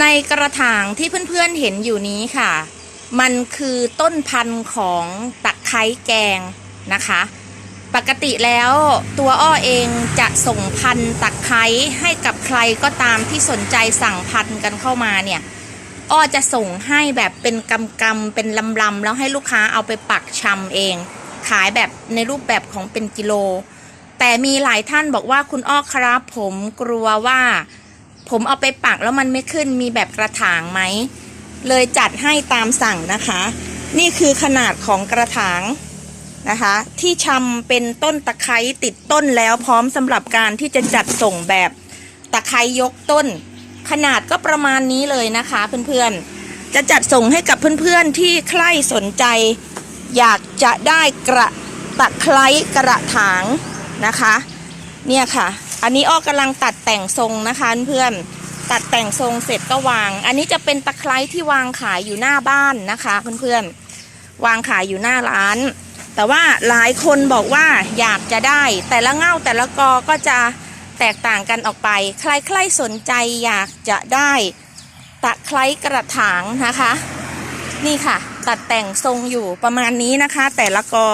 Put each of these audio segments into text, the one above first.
ในกระถางที่เพื่อนๆเห็นอยู่นี้ค่ะ มันคือต้นพันธุ์ของตะไคร้แกงนะคะ ปกติแล้วตัวอ้อเองจะส่งพันธุ์ตะไคร้ให้กับใครก็ตามที่สนใจสั่งพันธุ์กันเข้ามาเนี่ยอ้อจะส่งให้แบบเป็นกำกำเป็นลำลำแล้วให้ลูกค้าเอาไปปักชำเอง ขายแบบในรูปแบบของเป็นกิโล แต่มีหลายท่านบอกว่าคุณอ้อครับผมกลัวว่า ผมเอาไปปักแล้วมันไม่ขึ้นมีแบบกระถางไหม เลยจัดให้ตามสั่งนะคะ นี่คือขนาดของกระถางนะคะ ที่ชำเป็นต้นตะไคร้ติดต้นแล้วพร้อมสำหรับการที่จะจัดส่งแบบตะไคร้ยกต้น ขนาดก็ประมาณนี้เลยนะคะเพื่อนๆ จะจัดส่งให้กับเพื่อนๆที่ใคร่สนใจ อยากจะได้กระตะไคร้กระถางนะคะ เนี่ยค่ะ อันนี้อ้อกำลังตัดแต่งทรงนะคะเพื่อนๆตัดแต่งทรงเสร็จก็วาง อันนี้จะเป็นตะไคร้ที่วางขายอยู่หน้าบ้านนะคะเพื่อนๆวางขายอยู่หน้าร้าน แต่ว่าหลายคนบอกว่าอยากจะได้ แต่ละเง่าแต่ละกอก็จะแตกต่างกันออกไป ใครๆสนใจอยากจะได้ตะไคร้กระถางนะคะ นี่ค่ะ ตัดแต่งทรงอยู่ประมาณนี้นะคะ แต่ละกอ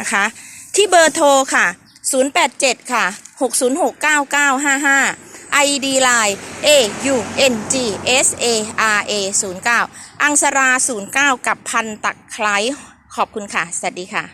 นะคะ ที่เบอร์โทรค่ะ 087 ค่ะ 6069955 ID Line A U N G S A R A 09อังสรา09 กับพันตักไคล้ขอบคุณค่ะ สวัสดีค่ะ